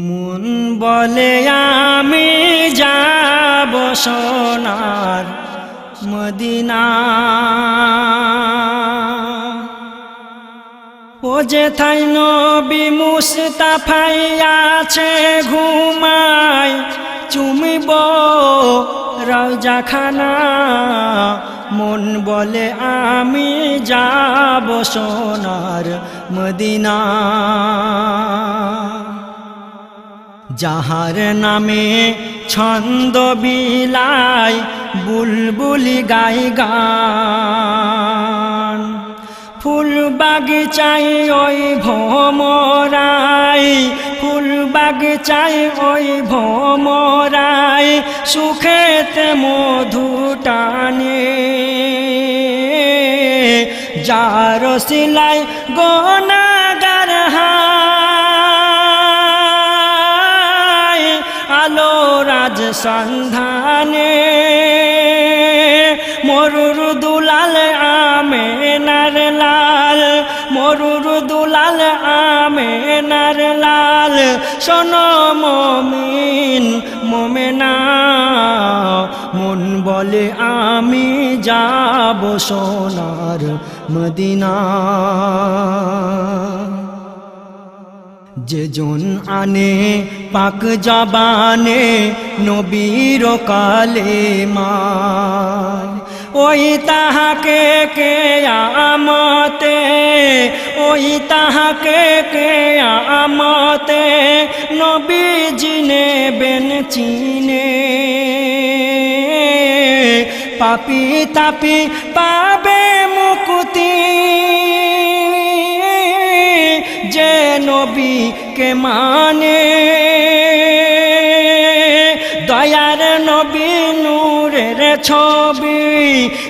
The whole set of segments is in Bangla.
মন বলে আমি যাব সোনার মদিনা। ও যে থাই নবী মুস্তাফাই আছে ঘুমাই চুমিব রাজাখানা। মন বলে আমি যাব সোনার মদিনা। যাহার নামে ছন্দ বিলাই বুলবুলি গাই গান। ফুল বাগিচাই ওই ভোমরাই ফুল বাগিচাই ওই ভোমরাই সুখেতে মধু টানে। যার সিলাই গোনাগার হায় আলো রাজ সন্ধানে, মরুর দুলাল আমেনার লাল, মরুর দুলাল আমেনার লাল। শোন মমিন, মোমেনা, মন বলে আমি যাব সোনার মদিনা। যে জন আনে পাক জবানে নবীর কালে মান ওই তাহাকে কে আমতে, ওই তাহাকে কে আমতে নবী জিনে বেন চিনে। পাপি তাপি পাবে মুকুতি নবীকে মানে? দয়ার নবী নূরের ছবি,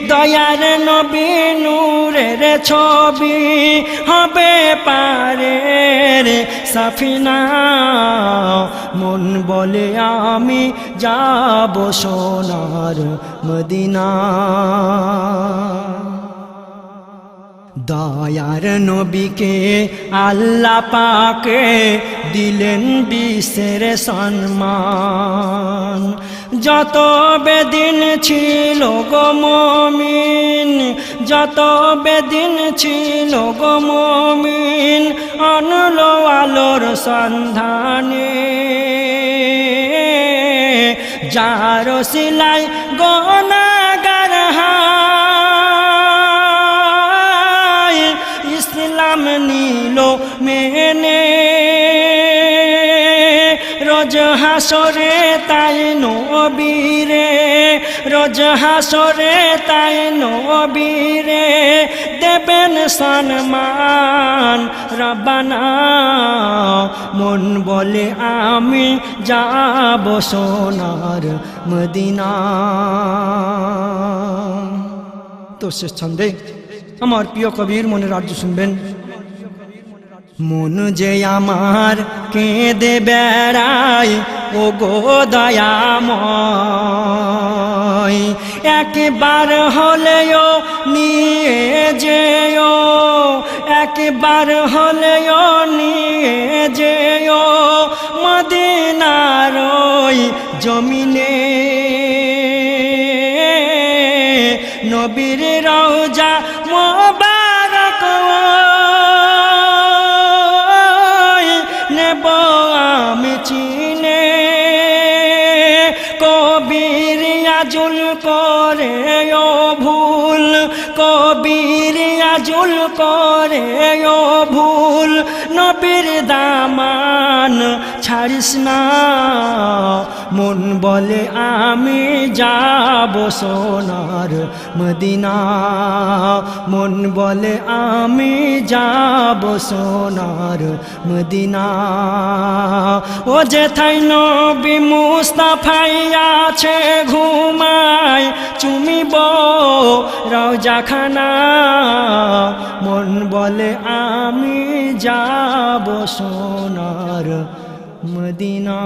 দয়ার নবী নূরের ছবি হবে পারের সাফিনা। মন বলে আমি যাব সোনার মদিনা। দয়ার নবীকে আল্লাহ পাকে দিলেন বিশ্বের সম্মান। যত বেদিন ছিল গো মমিন, যত বেদিন ছিল গো মমিন অনল আলোর সন্ধানে। যার সিলাই গনাগার মেনে রোজ হাসরে তাই নবীরে, রোজ হাসরে তাই নবীরে দেবেন সম্মান রবানা মন বলে আমি যাব সোনার মদিনা। তো শেষ ছন্দে আমার প্রিয় কবির মনে রাজ্য শুনবেন। মন যে আমার কেঁদে বেড়াই ও গো দয়াময়। একবার হলেও নিয়ে যেও, একবার হলেও নিয়ে যেও। মদিনার ওই জমিনে আজুল করে ও ভুল। কবির আজুল করে ও ভুল। নবীর দামান ছাড়িস না। মন বলে আমি যাব সোনার মদিনা। মন বলে আমি যাব সোনার মদিনা। ও যে থাই নবী মুস্তাফাই আছে ঘুমায় চুমিব রওজাখানা। মন বলে আমি যাব সোনার মদিনা